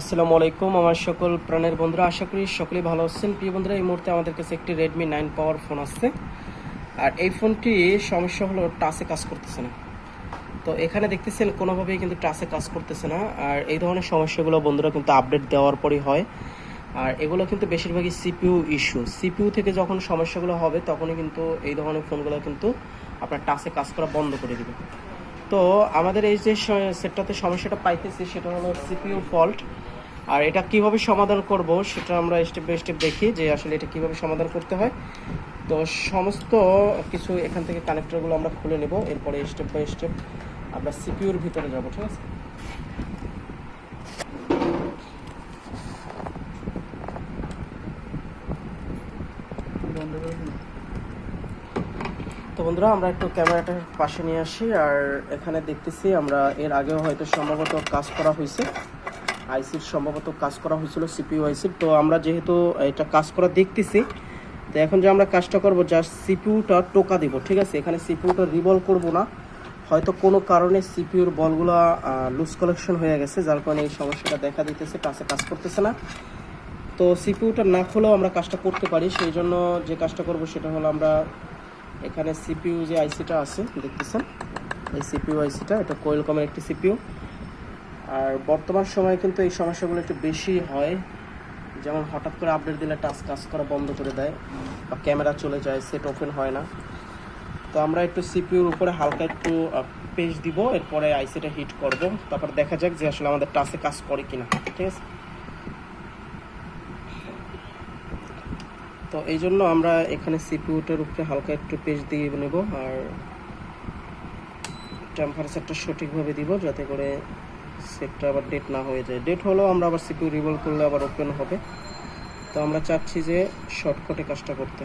আসসালামু আলাইকুম, আমার সকল প্রাণের বন্ধুরা, আশা করি সকলেই ভালো আছেন। প্রিয় বন্ধুরা, এই মুহূর্তে আমাদের কাছে একটি রেডমি নাইন পাওয়ার ফোন আসছে। আর এই ফোনটি সমস্যা হলো টাচে কাজ করতেছে না। তো এখানে দেখতেছেন, কোনোভাবেই কিন্তু টাচে কাজ করতেছে না। আর এই ধরনের সমস্যাগুলো বন্ধুরা কিন্তু আপডেট দেওয়ার পরই হয়। আর এগুলো কিন্তু বেশিরভাগই সিপিউ ইস্যু সিপিইউ থেকে যখন সমস্যাগুলো হবে, তখনই কিন্তু এই ধরনের ফোনগুলো কিন্তু আপনার টাচে কাজ করা বন্ধ করে দিবে। তো আমাদের এই যে সেটটাতে সমস্যাটা পাইতেছি, সেটা হলো সিপিইউ ফল্ট আর এটা কীভাবে সমাধান করব সেটা আমরা স্টেপ বাই স্টেপ দেখি যে আসলে এটা কীভাবে সমাধান করতে হয়। তো সমস্ত কিছু এখান থেকে কানেক্টরগুলো আমরা খুলে নেব, এরপরে স্টেপ বাই স্টেপ আমরা সিপিইউর ভিতরে যাব, ঠিক আছে? তো বন্ধুরা, আমরা একটু ক্যামেরাটার পাশে নিয়ে আসি, আর এখানে দেখতেছি আমরা এর আগেও হয়তো সম্ভবত কাজ করা হয়েছে। আইসির সম্ভবত কাজ করা হয়েছিল, সিপিইউ আইসির। তো আমরা যেহেতু এটা কাজ করা দেখতেছি, তো এখন যে আমরা কাজটা করব জাস্ট সিপিইউটা টোকা দিব, ঠিক আছে? এখানে সিপিইউটা রিভলভ করব না। হয়তো কোনো কারণে সিপিইউর বলগুলো লুজ কালেকশন হয়ে গেছে, যার কারণে এই সমস্যাটা দেখা দিতেছে, কাছে কাজ করতেছে না। তো সিপিইউটা না খুলেও আমরা কাজটা করতে পারি। সেই জন্য যে কাজটা করব সেটা হলো আমরা এখানে সিপিইউ যে আইসিটা আছে, দেখতেছেন? এই সিপিইউ আইসিটা, এটা কোয়েলকমের একটি সিপিইউ। আর বর্তমান সময়ে কিন্তু এই সমস্যাগুলো একটু বেশি হয়। যেমন হঠাৎ করে আপডেট দিলে টাচ কাজ করা বন্ধ করে দেয় বা ক্যামেরা চলে যায় সেট ওপেন হয় না। তো আমরা একটু সিপিইউর উপরে হালকা একটু পেজ দিব, এরপরে আইসিটা হিট করব। তারপর দেখা যাক যে আসলে আমাদের টাচে কাজ করে কিনা, ঠিক আছে? তো এই জন্য আমরা এখানে সিপিউটার উপরে হালকা একটু পেজ দিয়ে নেব, আর টেম্পারেচারটা সঠিকভাবে দিব, যাতে করে সেটটা আবার ডেট না হয়ে যায়। ডেট হলেও আমরা আবার সিপিউ রিভল করলে আবার ওপেন হবে। তো আমরা চাচ্ছি যে শর্টকাটে কাজটা করতে।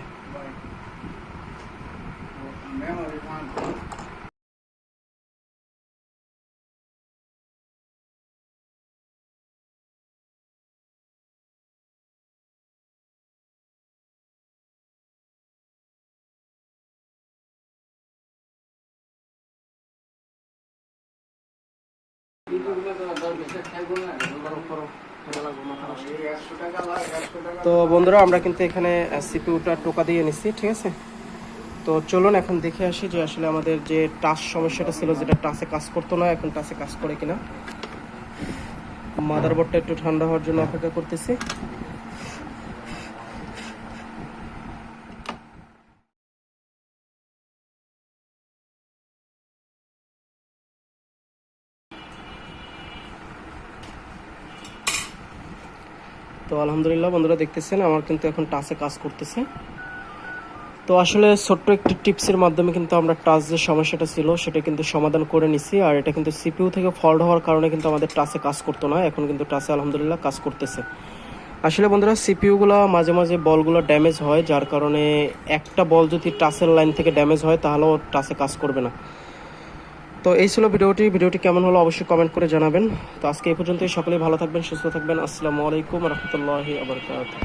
তো বন্ধুরা, আমরা কিন্তু এখানে সিপিউটা টোকা দিয়ে নিচ্ছি, ঠিক আছে? তো চলুন, এখন দেখে আসি যে আসলে আমাদের যে টাচ সমস্যাটা ছিল, যেটা টাচে কাজ করতো না, এখন টাচে কাজ করে কিনা। মাদারবোর্ডটা একটু ঠান্ডা হওয়ার জন্য অপেক্ষা করতেছি। তো আলহামদুলিল্লাহ বন্ধুরা দেখতেছেন, আমার কিন্তু এখন টাচে কাজ করতেছে। তো আসলে ছোট্ট একটি টিপসের মাধ্যমে কিন্তু আমরা টাচ যে সমস্যাটা ছিল, সেটা কিন্তু সমাধান করে নিছি। আর এটা কিন্তু সিপিইউ থেকে ফল্ট হওয়ার কারণে কিন্তু আমাদের টাচে কাজ করতো না, এখন কিন্তু টাচে আলহামদুলিল্লাহ কাজ করতেছে। আসলে বন্ধুরা, সিপিইউগুলো মাঝে মাঝে বলগুলো ড্যামেজ হয়, যার কারণে একটা বল যদি টাচের লাইন থেকে ড্যামেজ হয়, তাহলেও টাচে কাজ করবে না। তো এই ছিল ভিডিওটি। ভিডিওটি কেমন হলো অবশ্যই কমেন্ট করে জানাবেন। তো আজকে এই পর্যন্তই। সকলেই ভালো থাকবেন, সুস্থ থাকবেন। আসসালামু আলাইকুম রহমতুল্লাহি আবরকাত